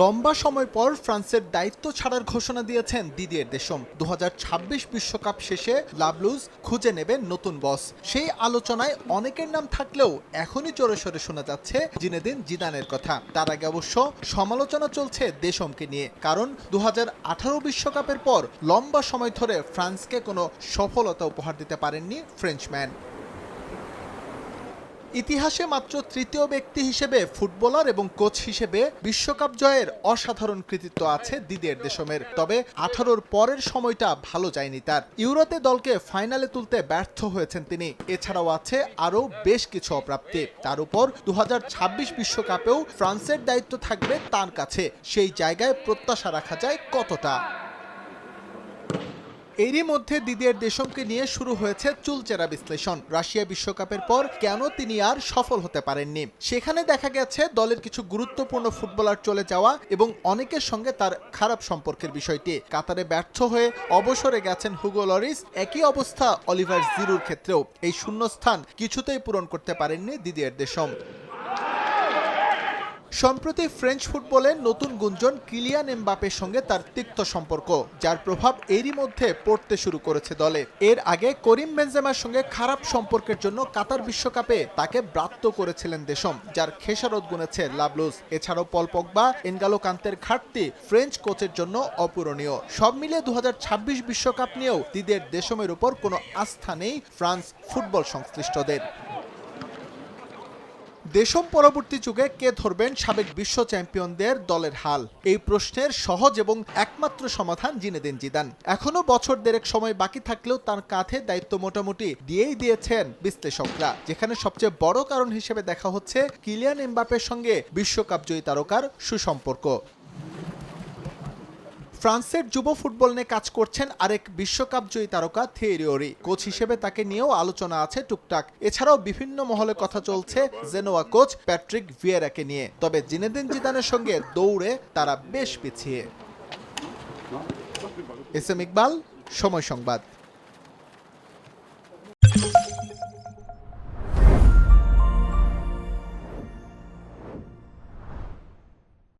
লম্বা সময় পর ফ্রান্সের দায়িত্ব ছাড়ার ঘোষণা দিয়েছেন দিদিয়ের দেশম। দু বিশ্বকাপ শেষে লাভলুজ খুঁজে নেবেন নতুন বস। সেই আলোচনায় অনেকের নাম থাকলেও এখনই জোরে সোরে শোনা যাচ্ছে জিনেদিন জিদানের কথা। তার আগে অবশ্য সমালোচনা চলছে দেশমকে নিয়ে, কারণ দু বিশ্বকাপের পর লম্বা সময় ধরে ফ্রান্সকে কোনো সফলতা উপহার দিতে পারেননি ফ্রেঞ্চম্যান। ইতিহাসে মাত্র তৃতীয় ব্যক্তি হিসেবে ফুটবলার এবং কোচ হিসেবে বিশ্বকাপ জয়ের অসাধারণ কৃতিত্ব আছে দিদিয়ের দেশমের। তবে আঠারোর পরের সময়টা ভালো যায়নি তার। ইউরোতে দলকে ফাইনালে তুলতে ব্যর্থ হয়েছেন তিনি। এছাড়াও আছে আরও বেশ কিছু অপ্রাপ্তি। তার উপর দু বিশ্বকাপেও ফ্রান্সের দায়িত্ব থাকবে তার কাছে। সেই জায়গায় প্রত্যাশা রাখা যায় কতটা? এরই মধ্যে দিদিয়ের দেশমকে নিয়ে শুরু হয়েছে চুলচেরা বিশ্লেষণ। রাশিয়া বিশ্বকাপের পর কেন তিনি আর সফল হতে পারেননি? সেখানে দেখা গেছে দলের কিছু গুরুত্বপূর্ণ ফুটবলার চলে যাওয়া এবং অনেকের সঙ্গে তার খারাপ সম্পর্কের বিষয়টি। কাতারে ব্যর্থ হয়ে অবসরে গেছেন হুগো লরিস। একই অবস্থা অলিভার জিরুর ক্ষেত্রেও। এই শূন্যস্থান কিছুতেই পূরণ করতে পারেননি দিদিয়ের দেশম। সম্প্রতি ফ্রেঞ্চ ফুটবলের নতুন গুঞ্জন কিলিয়ান এমবাপের সঙ্গে তার তিক্ত সম্পর্ক, যার প্রভাব এরই মধ্যে পড়তে শুরু করেছে দলে। এর আগে করিম বেনজেমার সঙ্গে খারাপ সম্পর্কের জন্য কাতার বিশ্বকাপে তাকে ব্রাত্য করেছিলেন দেশম, যার খেসারত গুনেছে লাভলুস। এছাড়াও পল পগবা, এনগালো কান্তের ঘাটতি ফ্রেঞ্চ কোচের জন্য অপূরণীয়। সব মিলিয়ে দু বিশ্বকাপ নিয়েও দিদের দেশমের উপর কোনো আস্থা নেই ফ্রান্স ফুটবল সংশ্লিষ্টদের। দেশম পরবর্তী যুগে কে ধরবেন সাবেক বিশ্ব চ্যাম্পিয়নদের দলের হাল? এই প্রশ্নের সহজ এবং একমাত্র সমাধান জিনে জিনেদিন জিদান। এখনও বছর দেড়েক সময় বাকি থাকলেও তার কাঁধে দায়িত্ব মোটামুটি দিয়েই দিয়েছেন বিশ্লেষকরা, যেখানে সবচেয়ে বড় কারণ হিসেবে দেখা হচ্ছে কিলিয়ান এমবাপের সঙ্গে বিশ্বকাপ জয়ী তারকার সুসম্পর্ক। ফ্রান্সের যুব ফুটবল নিয়ে কাজ করছেন আরেক বিশ্বকাপ জয়ী তারকা থিয়েরিওরি কোচ হিসেবে তাকে নিয়েও আলোচনা আছে টুকটাক। এছাড়াও বিভিন্ন মহলে কথা চলছে জেনোয়া কোচ প্যাট্রিক ভিয়েরাকে নিয়ে। তবে জিনেদিন জিদানের সঙ্গে দৌড়ে তারা বেশ পিছিয়ে। এস এম ইকবাল, সময় সংবাদ।